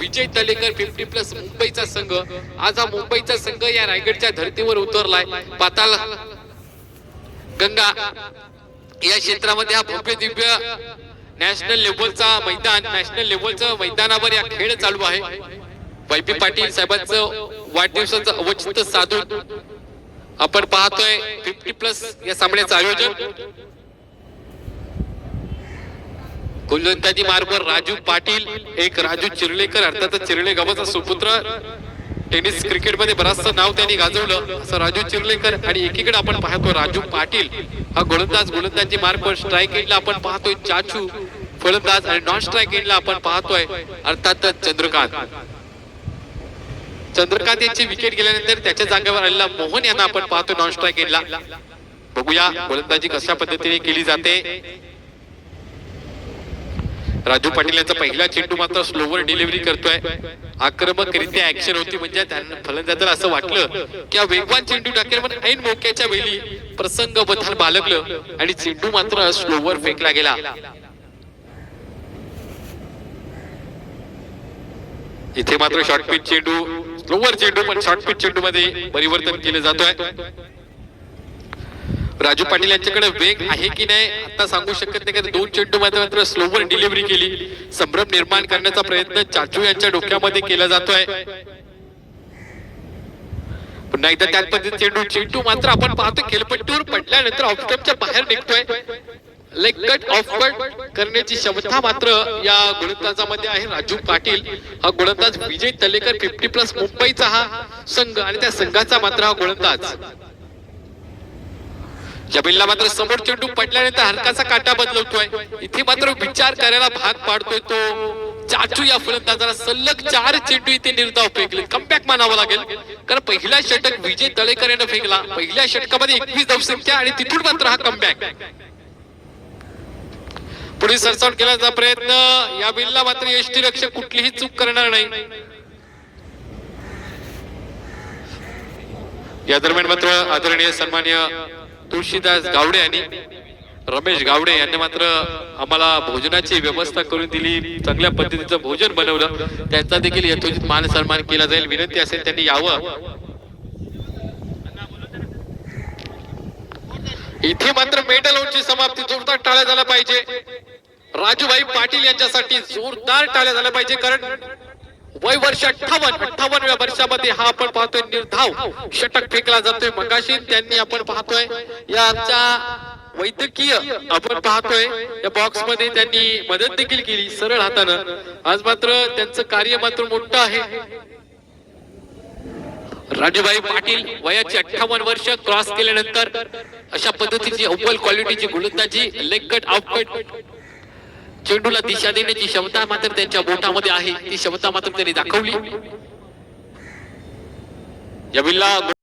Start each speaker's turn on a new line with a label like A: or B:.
A: विजय Talekar fifty plus मुंबईचा संघ. आज हा मुंबईचा संघ या रायगडच्या धर्तीवर उतरलाय. पाताल गंगा या क्षेत्रामध्ये हा भव्य दिव्य नॅशनल लेवलचा मैदान नॅशनल लेव्हलचं मैदानावर या खेळ चालू आहे. वैपी पाटील साहेबांचं वाढदिवसाचं अवचित साधून आपण पाहतोय फिफ्टी प्लस या सामन्याचं आयोजन. गोलंदाजी मार्गवर राजू पाटील एक राजू चिर्लेकर अर्थातच चिर्ले गावाचा सुपुत्र. टेनिस क्रिकेटमध्ये बराचसं नाव त्यांनी गाजवलं. असं राजू चिरलेकर आणि एकीकडे आपण पाहतो राजू पाटील. हा गोलंदाज गोलंदाजी मार्गवर स्ट्राईक एंडला आपण पाहतोय चाचू. फलंदाज आणि नॉन स्ट्राईक एंडला आपण पाहतोय अर्थातच चंद्रकांत. चंद्रकांत यांची विकेट गेल्यानंतर त्याच्या जागेवर आलेला मोहन यांना आपण पाहतो नॉन स्ट्राईक एंडला बघूया गोलंदाजी कशा पद्धतीने केली जाते. राजू पाटील यांचा पहिला चेंडू मात्र स्लोवर डिलिव्हरी करतोय. आक्रमकरित्या ऍक्शन होती म्हणजे फलंदाजाला असं वाटलं की वेगवान चेंडू टाकेल पण ऐन मोक्याच्या वेळी प्रसंग बदल बालकलं आणि चेंडू मात्र स्लोवर फेकला गेला. इथे मात्र शॉर्ट पिच चेंडू स्लोवर चेंडू पण शॉर्ट पिच चेंडू मध्ये परिवर्तन केलं जातोय. राजू पाटील यांच्याकडे वेग आहे की नाही आता सांगू शकत नाही कारण दोन चेंडू मध्ये मात्र स्लोवर डिलिव्हरी केली. संभ्रम निर्माण करण्याचा प्रयत्न चाचू यांच्या डोक्यामध्ये केला जातोय. पुन्हा एकदा त्याच पद्धतीने चेंडू चेंडू मात्र आपण पाहतो खेळपट्टीवर पडल्यानंतर ऑफस्टमच्या बाहेर निघतोय. लेग कट ऑफ कट करण्याची क्षमता मात्र या गोलंदाजामध्ये आहे. राजू पाटील हा गोलंदाज विजय तलेकर फिफ्टी प्लस मुंबईचा हा संघ आणि त्या संघाचा मात्र हा गोलंदाज जमीनला मात्र समोर चेंडू पडल्यानंतर हलकासा काटा बदलवतोय इथे मात्र विचार करायला भाग पाडतोय तो. चाचू या फलंदाजाला सलग चार चेंडू इथे निर्धाव फेकले. कमबॅक मानावं लागेल. कारण पहिला षटक विजय तळेकर यानं फेकला. पहिल्या षटकामध्ये एकवीस धावसंख्या आणि तिथून मात्र हा कमबॅक पुढे सरसावट केल्याचा प्रयत्न. या बिलला मात्र यष्टी रक्षक कुठलीही चूक करणार नाही. या दरम्यान मात्र आदरणीय सन्मान्य तुळशीदास गावडे आणि रमेश गावडे यांनी मात्र आम्हाला भोजनाची व्यवस्था करून दिली चांगल्या पद्धतीचं भोजन बनवलं. त्यांचा देखील यथोचित मान सन्मान केला जाईल. विनंती असेल त्यांनी यावं. इथे मात्र मेडल ची समाप्ती जोरदार टाळ्या झाला पाहिजे. राजूभाई पाटील यांच्यासाठी जोरदार टाळ्या झाल्या पाहिजे कारण वय वर्ष अठ्ठावन्न अठ्ठावन्न वर्षामध्ये हा आपण पाहतोय निर्धाव. षटक फेकला जातोय मगाशी त्यांनी आपण पाहतोय या आमच्या वैद्यकीय आपण पाहतोय या बॉक्समध्ये त्यांनी मदत देखील केली सरळ हातानं. आज मात्र त्यांचं कार्य मात्र मोठं आहे. राजूभाई पाटील वयाची अठ्ठावन्न वर्ष क्रॉस केल्यानंतर अशा पद्धतीची अव्वल क्वालिटीची गुणवत्ताची लेग कट आउट कट चेंडूला दिशा देण्याची क्षमता मात्र त्यांच्या बोटामध्ये आहे. ती क्षमता मात्र त्यांनी दाखवली. जमीनला